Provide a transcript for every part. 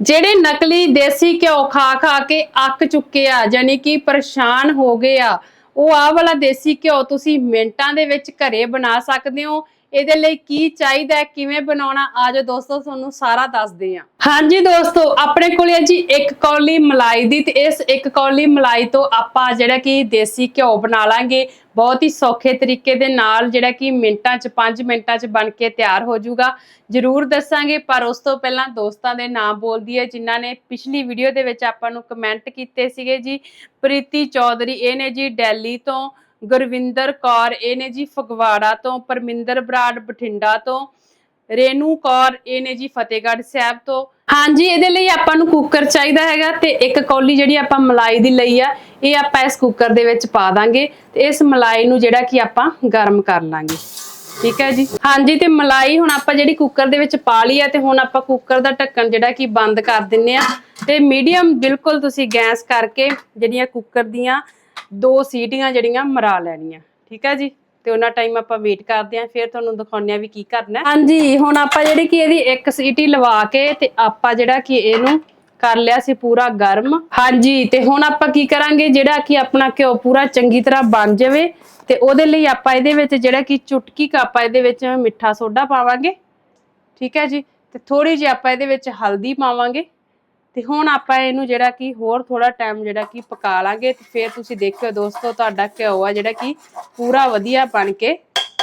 ਜਿਹੜੇ ਨਕਲੀ ਦੇਸੀ ਘਿਓ ਖਾ ਖਾ ਕੇ ਅੱਕ ਚੁੱਕੇ ਆ ਯਾਨੀ ਕਿ ਪਰੇਸ਼ਾਨ ਹੋ ਗਏ ਆ, ਉਹ ਆਹ ਵਾਲਾ ਦੇਸੀ ਘਿਓ ਤੁਸੀਂ ਮਿੰਟਾਂ ਦੇ ਵਿੱਚ ਘਰੇ ਬਣਾ ਸਕਦੇ ਹੋ। ਇਹਦੇ ਲਈ ਕੀ ਚਾਹੀਦਾ ਹੈ, ਕਿਵੇਂ ਬਣਾਉਣਾ ਆਜੋ ਦੋਸਤੋ, ਤੁਹਾਨੂੰ ਸਾਰਾ ਦੱਸਦੇ ਆ ਹਾਂਜੀ ਦੋਸਤੋ, ਆਪਣੇ ਕੋਲ ਹੈ ਜੀ ਇੱਕ ਕੌਲੀ ਮਲਾਈ ਦੀ ਤੇ ਇਸ ਇੱਕ ਕੌਲੀ ਮਲਾਈ ਤੋਂ ਆਪਾਂ ਜਿਹੜਾ ਕਿ ਦੇਸੀ ਘਿਓ ਬਣਾ ਲਾਂਗੇ। ਬਹੁਤ ਹੀ ਸੌਖੇ ਤਰੀਕੇ ਦੇ ਨਾਲ ਜਿਹੜਾ ਕਿ ਮਿੰਟਾਂ 'ਚ 5 ਮਿੰਟਾਂ 'ਚ ਬਣ ਕੇ ਤਿਆਰ ਹੋ ਜਾਊਗਾ। ਜਰੂਰ ਦੱਸਾਂਗੇ, ਪਰ ਉਸ ਤੋਂ ਪਹਿਲਾਂ ਦੋਸਤਾਂ ਦੇ ਨਾਮ ਬੋਲਦੀ ਹੈ, ਜਿਨ੍ਹਾਂ ਨੇ ਪਿਛਲੀ ਵੀਡੀਓ ਦੇ ਵਿੱਚ ਆਪਾਂ ਨੂੰ ਕਮੈਂਟ ਕੀਤੇ ਸੀਗੇ ਜੀ। ਪ੍ਰੀਤੀ ਚੌਧਰੀ, ਇਹ ਨੇ ਜੀ ਦਿੱਲੀ ਤੋਂ ਗੁਰਵਿੰਦਰ ਕੌਰ, ਇਹ ਨੇ ਜੀ ਫਗਵਾੜਾ ਤੋਂ, ਪਰਮਿੰਦਰ ਬਰਾੜ ਬਠਿੰਡਾ ਤੋਂ, ਰੇਨੂ ਕੌਰ, ਇਹ ਨੇ ਜੀ ਫਤਿਹਗੜ੍ਹ ਸਾਹਿਬ ਤੋਂ। ਹਾਂਜੀ, ਇਹਦੇ ਲਈ ਆਪਾਂ ਨੂੰ ਕੁੱਕਰ ਚਾਹੀਦਾ ਹੈਗਾ ਤੇ ਇੱਕ ਕੌਲੀ ਜਿਹੜੀ ਆਪਾਂ ਮਲਾਈ ਦੀ ਲਈ ਆ, ਇਹ ਆਪਾਂ ਇਸ ਕੁੱਕਰ ਦੇ ਵਿੱਚ ਪਾ ਦਾਂਗੇ ਤੇ ਇਸ ਮਲਾਈ ਨੂੰ ਜਿਹੜਾ ਕਿ ਆਪਾਂ ਗਰਮ ਕਰ ਲਾਂਗੇ। ਠੀਕ ਹੈ ਜੀ? ਹਾਂਜੀ, ਤੇ ਮਲਾਈ ਹੁਣ ਆਪਾਂ ਜਿਹੜੀ ਕੁੱਕਰ ਦੇ ਵਿੱਚ ਪਾ ਲਈ ਆ ਤੇ ਹੁਣ ਆਪਾਂ ਕੁੱਕਰ ਦਾ ਢੱਕਣ ਜਿਹੜਾ ਕਿ ਬੰਦ ਕਰ ਦਿੰਨੇ ਆ। ਤੇ ਮੀਡੀਅਮ ਬਿਲਕੁਲ ਤੁਸੀਂ ਗੈਸ ਕਰਕੇ ਜਿਹੜੀਆਂ ਕੁੱਕਰ ਦੀਆਂ ਦੋ ਸੀਟੀਆਂ ਜਿਹੜੀਆਂ ਮਰਾ ਲੈਣੀਆਂ, ਠੀਕ ਹੈ ਜੀ? ਤੇ ਉਹਨਾਂ ਟਾਈਮ ਆਪਾਂ ਵੇਟ ਕਰਦੇ ਆਂ ਫਿਰ ਤੁਹਾਨੂੰ ਦਿਖਾਉਂਦੇ ਆ ਵੀ ਕੀ ਕਰਨਾ ਹਾਂਜੀ, ਹੁਣ ਆਪਾਂ ਜਿਹੜੀ ਕਿ ਇਹਦੀ ਇੱਕ ਸੀਟੀ ਲਵਾ ਕੇ ਤੇ ਆਪਾਂ ਜਿਹੜਾ ਕਿ ਇਹਨੂੰ ਕਰ ਲਿਆ ਸੀ ਪੂਰਾ ਗਰਮ। ਹਾਂਜੀ, ਤੇ ਹੁਣ ਆਪਾਂ ਕੀ ਕਰਾਂਗੇ, ਜਿਹੜਾ ਕਿ ਆਪਣਾ ਘਿਓ ਪੂਰਾ ਚੰਗੀ ਤਰ੍ਹਾਂ ਬਣ ਜਾਵੇ ਤੇ ਉਹਦੇ ਲਈ ਆਪਾਂ ਇਹਦੇ ਵਿੱਚ ਜਿਹੜਾ ਕਿ ਚੁਟਕੀ ਕੁ ਆਪਾਂ ਇਹਦੇ ਵਿੱਚ ਮਿੱਠਾ ਸੋਡਾ ਪਾਵਾਂਗੇ, ਠੀਕ ਹੈ ਜੀ? ਤੇ ਥੋੜੀ ਜਿਹੀ ਆਪਾਂ ਇਹਦੇ ਵਿੱਚ ਹਲਦੀ ਪਾਵਾਂਗੇ। ਤੇ ਹੁਣ ਆਪਾਂ ਇਹਨੂੰ ਜਿਹੜਾ ਕਿ ਹੋਰ ਥੋੜਾ ਟਾਈਮ ਜਿਹੜਾ ਕਿ ਪਕਾ ਲਾਂਗੇ ਤੇ ਫਿਰ ਤੁਸੀਂ ਦੇਖਿਓ ਦੋਸਤੋ ਤੁਹਾਡਾ ਘਿਓ ਆ ਜਿਹੜਾ ਕਿ ਪੂਰਾ ਵਧੀਆ ਬਣ ਕੇ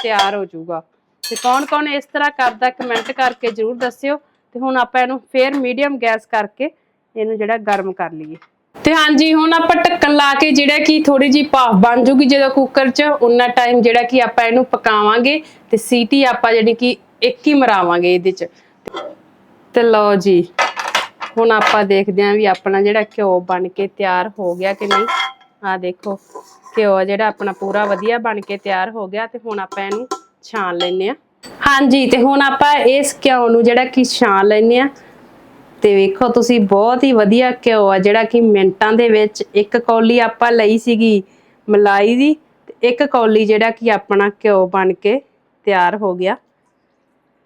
ਤਿਆਰ ਹੋ ਜਾਊਗਾ। ਤੇ ਕੌਣ ਕੌਣ ਇਸ ਤਰ੍ਹਾਂ ਕਰਦਾ ਕਮੈਂਟ ਕਰਕੇ ਜਰੂਰ ਦੱਸਿਓ ਤੇ ਹੁਣ ਆਪਾਂ ਇਹਨੂੰ ਫੇਰ ਮੀਡੀਅਮ ਗੈਸ ਕਰਕੇ ਇਹਨੂੰ ਜਿਹੜਾ ਗਰਮ ਕਰ ਲਈਏ। ਤੇ ਹਾਂਜੀ, ਹੁਣ ਆਪਾਂ ਢੱਕਣ ਲਾ ਕੇ ਜਿਹੜਾ ਕਿ ਥੋੜੀ ਜੀ ਭਾਫ ਬਣ ਜੂਗੀ ਜਦੋਂ ਕੁੱਕਰ 'ਚ, ਉਨਾ ਟਾਈਮ ਜਿਹੜਾ ਕਿ ਆਪਾਂ ਇਹਨੂੰ ਪਕਾਵਾਂਗੇ ਤੇ ਸੀਟੀ ਆਪਾਂ ਜਿਹੜੀ ਕਿ ਇੱਕ ਹੀ ਮਰਾਵਾਂਗੇ ਇਹਦੇ 'ਚ। ਤੇ ਲਓ ਜੀ। ਹੁਣ ਆਪਾਂ ਦੇਖਦੇ ਆਂ ਵੀ ਆਪਣਾ ਜਿਹੜਾ ਘਿਓ ਬਣ ਕੇ ਤਿਆਰ ਹੋ ਗਿਆ ਕਿ ਨਹੀਂ। ਆ ਦੇਖੋ, ਘਿਓ ਆ ਜਿਹੜਾ ਆਪਣਾ ਪੂਰਾ ਵਧੀਆ ਬਣ ਕੇ ਤਿਆਰ ਹੋ ਗਿਆ ਤੇ ਹੁਣ ਆਪਾਂ ਇਹਨੂੰ ਛਾਣ ਲੈਨੇ ਆ। ਹਾਂਜੀ, ਤੇ ਹੁਣ ਆਪਾਂ ਇਸ ਘਿਓ ਨੂੰ ਜਿਹੜਾ ਕਿ ਛਾਣ ਲੈਨੇ ਆ। ਤੇ ਵੇਖੋ ਤੁਸੀਂ, ਬਹੁਤ ਹੀ ਵਧੀਆ ਘਿਓ ਆ ਜਿਹੜਾ ਕਿ ਮਿੰਟਾਂ ਦੇ ਵਿੱਚ ਇੱਕ ਕੌਲੀ ਆਪਾਂ ਲਈ ਸੀਗੀ ਮਲਾਈ ਦੀ, ਤੇ ਇੱਕ ਕੌਲੀ ਜਿਹੜਾ ਕਿ ਆਪਣਾ ਘਿਓ ਬਣ ਕੇ ਤਿਆਰ ਹੋ ਗਿਆ।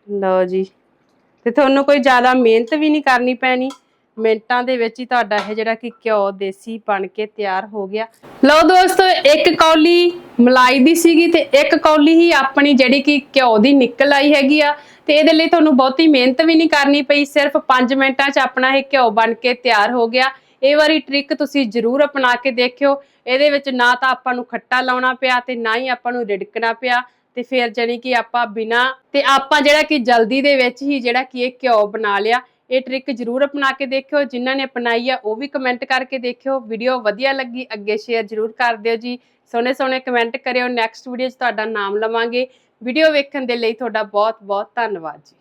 ਲਓ ਜੀ। ਤੇ ਤੁਹਾਨੂੰ ਕੋਈ ਜ਼ਿਆਦਾ ਮਿਹਨਤ ਵੀ ਨਹੀਂ ਕਰਨੀ ਪੈਣੀ। ਮਿੰਟਾਂ ਦੇ ਵਿੱਚ ਹੀ ਤੁਹਾਡਾ ਇਹ ਜਿਹੜਾ ਕਿ ਘਿਓ ਦੇਸੀ ਬਣ ਕੇ ਤਿਆਰ ਹੋ ਗਿਆ। ਲਓ ਦੋਸਤੋ, ਇੱਕ ਕੌਲੀ ਮਲਾਈ ਦੀ ਸੀਗੀ ਤੇ ਇੱਕ ਕੌਲੀ ਹੀ ਆਪਣੀ ਜਿਹੜੀ ਕਿ ਘਿਓ ਦੀ ਨਿਕਲ ਆਈ ਹੈਗੀ ਆ। ਤੇ ਇਹਦੇ ਲਈ ਤੁਹਾਨੂੰ ਬਹੁਤੀ ਮਿਹਨਤ ਵੀ ਨਹੀਂ ਕਰਨੀ ਪਈ, ਸਿਰਫ 5 ਮਿੰਟਾਂ 'ਚ ਆਪਣਾ ਇਹ ਘਿਓ ਬਣ ਕੇ ਤਿਆਰ ਹੋ ਗਿਆ। ਇਹ ਵਾਰੀ ਟ੍ਰਿਕ ਤੁਸੀਂ ਜ਼ਰੂਰ ਅਪਣਾ ਕੇ ਦੇਖਿਓ। ਇਹਦੇ ਵਿੱਚ ਨਾ ਤਾਂ ਆਪਾਂ ਨੂੰ ਖੱਟਾ ਲਾਉਣਾ ਪਿਆ ਤੇ ਨਾ ਹੀ ਆਪਾਂ ਨੂੰ ਰਿੜਕਣਾ ਪਿਆ। ਤੇ ਫਿਰ ਜਾਨੀ ਕਿ ਆਪਾਂ ਬਿਨਾ ਤੇ ਆਪਾਂ ਜਿਹੜਾ ਕਿ ਜਲਦੀ ਦੇ ਵਿੱਚ ਹੀ ਜਿਹੜਾ ਕਿ ਇਹ ਘਿਓ ਬਣਾ ਲਿਆ, ਇਹ ਟ੍ਰਿਕ ਜ਼ਰੂਰ ਅਪਣਾ ਕੇ ਦੇਖਿਓ, ਜਿਨ੍ਹਾਂ ਨੇ ਅਪਣਾਈ ਆ ਉਹ ਵੀ ਕਮੈਂਟ ਕਰਕੇ ਦੇਖਿਓ। ਵੀਡੀਓ ਵਧੀਆ ਲੱਗੀ ਅੱਗੇ ਸ਼ੇਅਰ ਜ਼ਰੂਰ ਕਰ ਦਿਓ ਜੀ। ਸੋਹਣੇ ਸੋਹਣੇ ਕਮੈਂਟ ਕਰਿਓ। ਨੈਕਸਟ ਵੀਡੀਓ 'ਚ ਤੁਹਾਡਾ ਨਾਮ ਲਵਾਂਗੇ। ਵੀਡੀਓ ਵੇਖਣ ਦੇ ਲਈ ਤੁਹਾਡਾ ਬਹੁਤ ਬਹੁਤ ਧੰਨਵਾਦ ਜੀ।